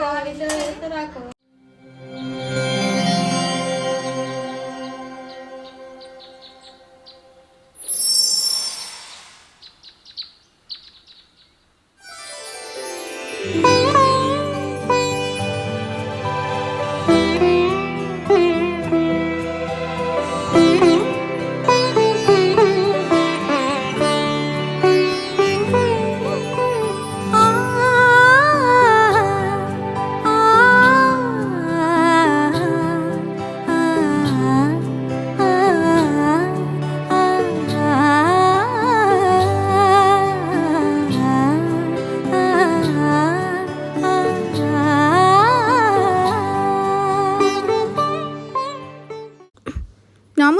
రాకో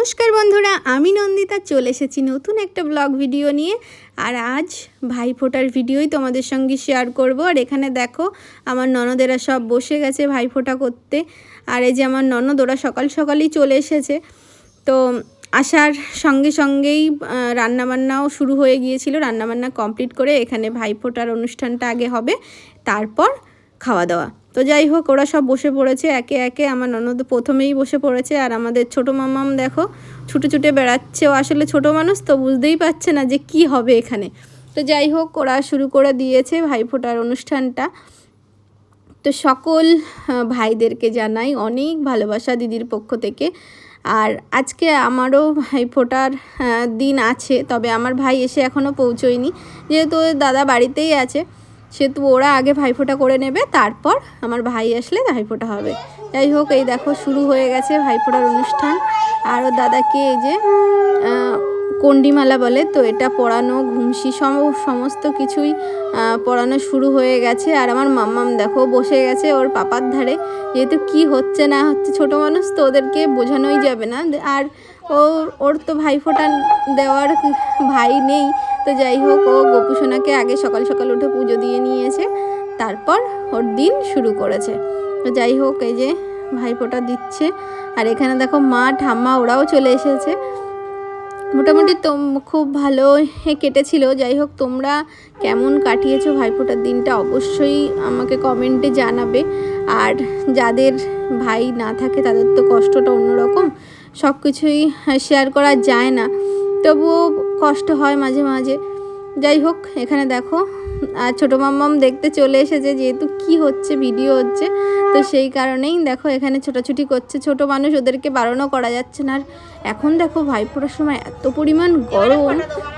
নমস্কার বন্ধুরা, আমি নন্দিতা, চলে এসেছি নতুন একটা ব্লগ ভিডিও নিয়ে। আর আজ ভাইফোঁটার ভিডিওই তোমাদের সঙ্গে শেয়ার করব। আর এখানে দেখো, আমার ননদেরা সব বসে গেছে ভাইফোঁটা করতে। আর এই যে আমার ননদ, ওরা সকাল সকালই চলে এসেছে। তো আসার সঙ্গে সঙ্গেই রান্নাবান্নাও শুরু হয়ে গিয়েছিল। রান্নাবান্না কমপ্লিট করে এখানে ভাইফোঁটার অনুষ্ঠানটা আগে হবে। তারপর খাওয়া দাওয়া। তো যাই হোক ওরা সব বসে পড়েছে। একে একে আমার ননদ প্রথমেই বসে পড়েছে আর আমাদের ছোট মামাম দেখো ছুটে ছুটে বেড়াচ্ছে। ও আসলে ছোট মানুষ তো বুঝতেই পারছে না যে কি হবে এখানে। তো যাই হোক ওরা শুরু করে দিয়েছে ভাইফোঁটার অনুষ্ঠানটা। তো সকল ভাইদেরকে জানাই অনেক ভালোবাসা দিদির পক্ষ থেকে। আর আজকে আমারও ভাইফোঁটার আহ, দিন আছে তবে আমার ভাই এসে এখনও পৌঁছোয়নি। যেহেতু দাদা বাড়িতেই আছে। সেহেতু ওরা আগে ভাইফোঁটা করে নেবে, তারপর আমার ভাই আসলে ভাইফোঁটা হবে। যাই হোক, এই দেখো, শুরু হয়ে গেছে ভাইফোঁটার অনুষ্ঠান। আরও দাদাকে এই যে কন্ডিমালা বলে, তো এটা পড়ানো, ঘুমসি সম সমস্ত কিছুই পড়ানো শুরু হয়ে গেছে। আর আমার মাম্মাম দেখো, বসে গেছে ওর পাপার ধারে। যেহেতু কি হচ্ছে না হচ্ছে, ছোট মানুষ তো ওদেরকে বোঝানোই যাবে না। আর ওর ওর তো ভাইফোঁটা দেওয়ার ভাই নেই। তো যাই হোক, ও গোপুসোনাকে আগে সকাল সকাল উঠে পুজো দিয়ে নিয়েছে, তারপর ওর দিন শুরু করেছে। তো যাই হোক, এই যে ভাইফোঁটা দিচ্ছে, আর এখানে দেখো মা, ঠাম্মা ওরাও চলে এসেছে। মোটামুটি তো খুব ভালো কেটেছিল। যাই হোক, তোমরা কেমন কাটিয়েছো ভাইফোঁটার দিনটা অবশ্যই আমাকে কমেন্টে জানাবে। আর যাদের ভাই না থাকে, তাদের তো কষ্টটা অন্যরকম। সব কিছুই শেয়ার করা যায় না। তবুও কষ্ট হয় মাঝে মাঝে। যাই হোক, এখানে দেখো, আর ছোটো মাম্মাম দেখতে চলে এসেছে যেহেতু কি হচ্ছে, ভিডিও হচ্ছে, তো সেই কারণেই দেখো এখানে ছোটাছুটি করছে। ছোট মানুষ ওদেরকে বারণও করা যাচ্ছে না। আর এখন দেখো ভাইফোঁটার সময় এত পরিমাণ গরম,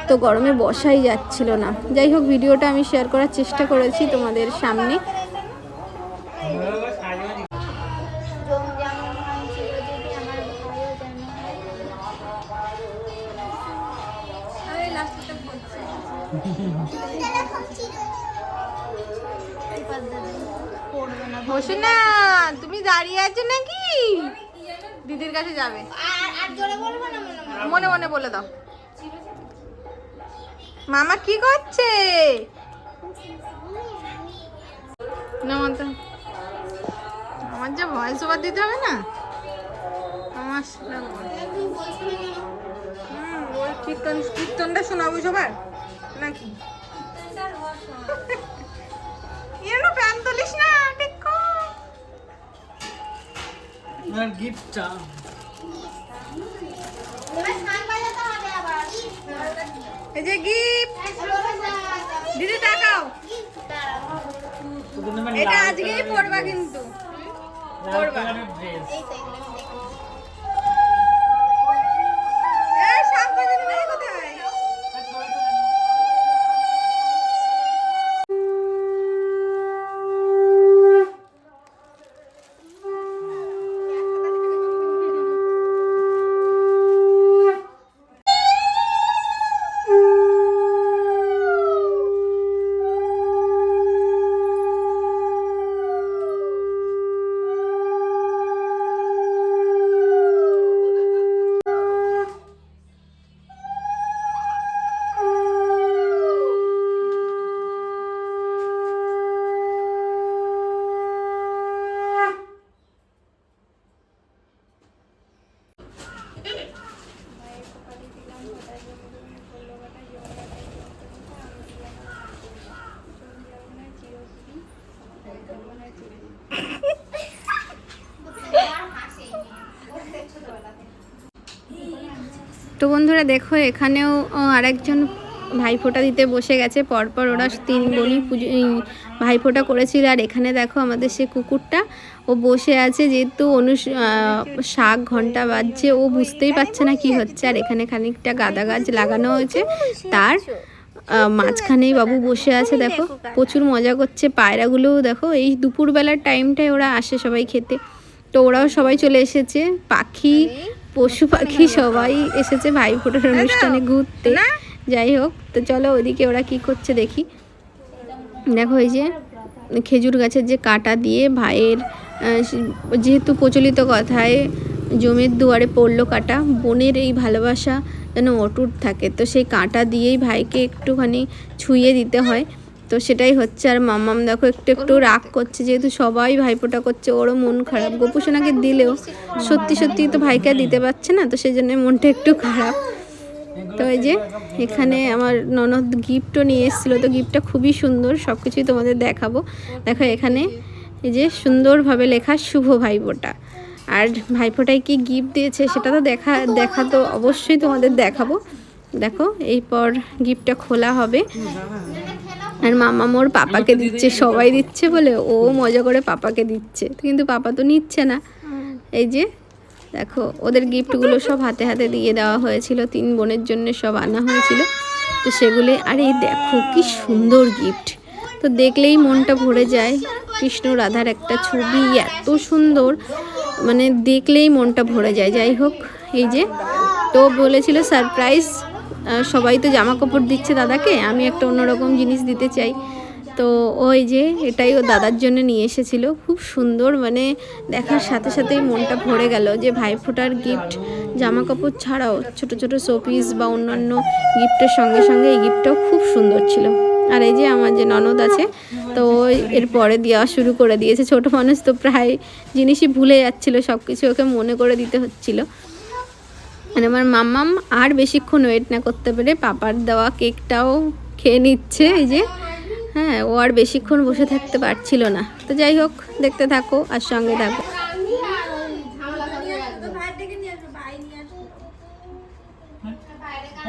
তো গরমে বসাই যাচ্ছিল না। যাই হোক, ভিডিওটা আমি শেয়ার করার চেষ্টা করেছি তোমাদের সামনে। দিদির কাছে যাবে। মনে মনে? বলে দাও। মামা কি করছে? আমার যে ভয়েস ওভার দিতে হবে না? আমার কীর্তন কীর্তনটা শোনাবো সবার? নাকি? আপনার গিফটটা। এই যে গিফট। দিদি তাকাও এটা আজকেই পড়বা কিন্তু। পড়বা ড্রেস তো বন্ধুরা দেখো এখানেও আরেকজন ভাইফোঁটা দিতে বসে গেছে। পরপর ওরা তিন বোনই পুজো ভাইফোঁটা করেছিল। আর এখানে দেখো আমাদের সে কুকুরটা ও বসে আছে যেহেতু আহ, শাক ঘণ্টা বাজছে ও বুঝতেই পারছে না কি হচ্ছে। আর এখানে খানিকটা গাঁদা গাছ লাগানো হয়েছে। তার মাঝখানেই বাবু বসে আছে দেখো। প্রচুর মজা করছে পায়রাগুলোও দেখো। এই দুপুরবেলার টাইমটায় ওরা আসে সবাই খেতে। তো ওরাও সবাই চলে এসেছে। পাখি পশু পাখি সবাই এসেছে ভাই ফোটার অনুষ্ঠানে ঘুরতে। যাই হোক তো চলো ওইদিকে ওরা কি করছে দেখি। দেখো এই যে খেজুর গাছের যে কাটা দিয়ে ভাইয়ের যেহেতু প্রচলিত কথায় জমির দুয়ারে পড়ল কাটা বোনের এই ভালোবাসা যেন অটুট থাকে। তো সেই কাঁটা দিয়েই ভাইকে একটুখানি ছুঁয়ে দিতে হয়। তো সেটাই হচ্ছে। আর মাম্মাম দেখো একটু একটু রাগ করছে যেহেতু সবাই ভাইফোঁটা করছে ওরও মন খারাপ। গোপুসোনাকে দিলেও সত্যি সত্যি তো ভাইকে দিতে পারছে না তো সেই জন্য মনটা একটু খারাপ। তো এই যে এখানে আমার ননদ গিফটও নিয়ে এসেছিল তো গিফটটা খুবই সুন্দর সব কিছুই তোমাদের দেখাবো। দেখো এখানে এই যে সুন্দরভাবে লেখা শুভ ভাইফোঁটা আর ভাইফোঁটায় কি গিফট দিয়েছে সেটা তো দেখা দেখা তো অবশ্যই তোমাদের দেখাবো। দেখো এরপর গিফটটা খোলা হবে। আর মামা মোর পাপাকে দিচ্ছে সবাই দিচ্ছে বলে ও মজা করে পাপাকে দিচ্ছে। কিন্তু পাপা তো নিচ্ছে না। এই যে দেখো ওদের গিফটগুলো সব হাতে হাতে দিয়ে দেওয়া হয়েছিল তিন বোনের জন্য সব আনা হয়েছিল। তো সেগুলি আর এই দেখো কি সুন্দর গিফট। তো দেখলেই মনটা ভরে যায় কৃষ্ণ রাধার একটা ছবি এত সুন্দর। মানে দেখলেই মনটা ভরে যায়। যাই হোক এই যে তো বলেছিল সারপ্রাইজ। সবাই তো জামা কাপড় দিচ্ছে দাদাকে, আমি একটা অন্যরকম জিনিস দিতে চাই। তো ওই যে এটাই ও দাদার জন্য নিয়ে এসেছিল। খুব সুন্দর মানে দেখার সাথে সাথেই মনটা ভরে গেল যে ভাইফোঁটার গিফট জামা কাপড় ছাড়াও ছোট ছোট শোপিস বা অন্যান্য গিফটের সঙ্গে সঙ্গে এই গিফটটাও খুব সুন্দর ছিল। আর এই যে আমার যে ননদ আছে, তো ওই এরপরে দেওয়া শুরু করে দিয়েছে। ছোট মানুষ তো প্রায় জিনিসই ভুলে যাচ্ছিল সব কিছু ওকে মনে করে দিতে হচ্ছিল। মানে আমার মাম্মাম আর বেশিক্ষণ ওয়েট না করতে পেরে পাপার দেওয়া কেকটাও খেয়ে নিচ্ছে, এই যে। হ্যাঁ ও আর বেশিক্ষণ বসে থাকতে পারছিল না। তো যাই হোক, দেখতে থাকো আর সঙ্গে থাকো।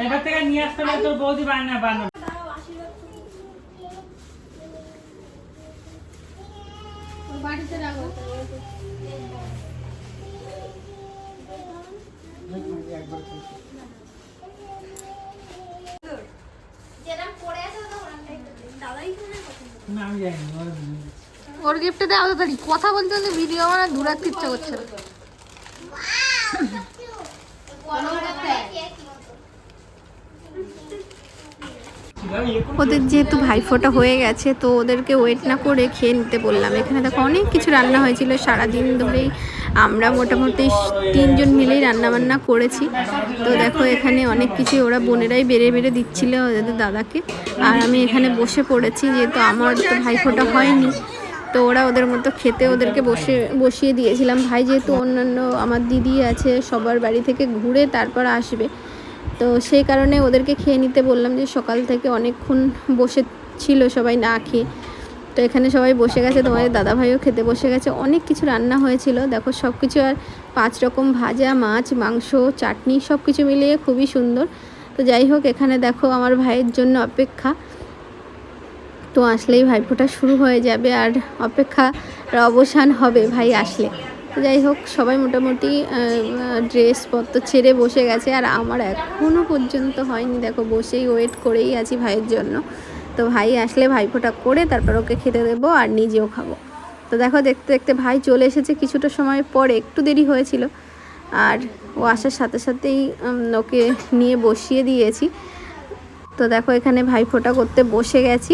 এবার থেকে নিয়ে আসতে তোর বৌদি বানা বানাবে। ওরা গিফটে দেওয়া তাড়াতাড়ি কথা বলতে বলতে ভিডিও আমার দূর রাখতে ইচ্ছা করছে। ওদের যেহেতু ভাইফোঁটা হয়ে গেছে, তো ওদেরকে ওয়েট না করে খেয়ে নিতে বললাম এখানে দেখো অনেক কিছু রান্না হয়েছিল, সারাদিন ধরেই আমরা মোটামুটি তিনজন মিলেই রান্নাবান্না করেছি। তো দেখো, এখানে অনেক কিছু ওরা বোনেরাই বেড়ে বেড়ে দিচ্ছিল ওদের দাদাকে। আর আমি এখানে বসে পড়েছি, যেহেতু আমার তো ভাইফোঁটা হয়নি। তো ওরা ওদের মতো খেতে ওদেরকে বসে, বসিয়ে দিয়েছিলাম। ভাই যেহেতু অন্যান্য আমার দিদি আছে, সবার বাড়ি থেকে ঘুরে তারপর আসবে। তো সেই কারণে ওদেরকে খেয়ে নিতে বললাম যে সকাল থেকে অনেকক্ষণ বসে ছিল সবাই না খেয়ে। তো এখানে সবাই বসে গেছে, তোমাদের দাদাভাইও খেতে বসে গেছে। অনেক কিছু রান্না হয়েছিল। দেখো সব কিছু আর পাঁচ রকম ভাজা, মাছ, মাংস, চাটনি সব কিছু মিলিয়ে খুবই সুন্দর। তো যাই হোক, এখানে দেখো আমার ভাইয়ের জন্য অপেক্ষা। তো আসলেই ভাইফোঁটা শুরু হয়ে যাবে আর অপেক্ষার অবসান হবে ভাই আসলে। তো যাই হোক, সবাই মোটামুটি ড্রেসপত্র ছেড়ে বসে গেছে। আর আমার এখনও পর্যন্ত হয়নি। দেখো, বসেই ওয়েট করেই আছি ভাইয়ের জন্য। তো ভাই আসলে ভাইফোঁটা করে তারপর ওকে খেতে দেবো আর নিজেও খাব। তো দেখো, দেখতে দেখতে ভাই চলে এসেছে কিছুটা সময় পরে, একটু দেরি হয়েছিল। আর ও আসার সাথে সাথেই ওকে নিয়ে বসিয়ে দিয়েছি। তো দেখো, এখানে ভাইফোঁটা করতে বসে গেছি।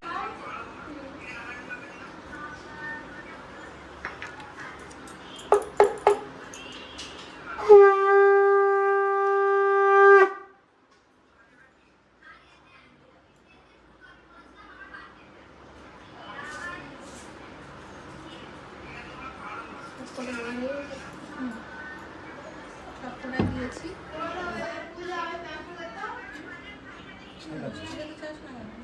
সবটা দিয়েছি খেতে চাস না কেন?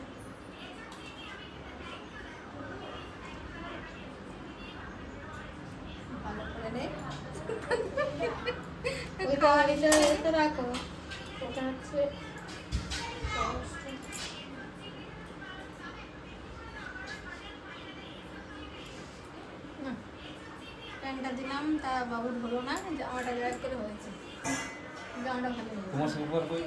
ভালো করে নে। ওই এতে রাখো ওটা হচ্ছে না। প্যান্টটা দিলাম তা বাবুর হলো না জামাটা করে হয়েছে। জামাটা ভালো তোমার সুপার কই?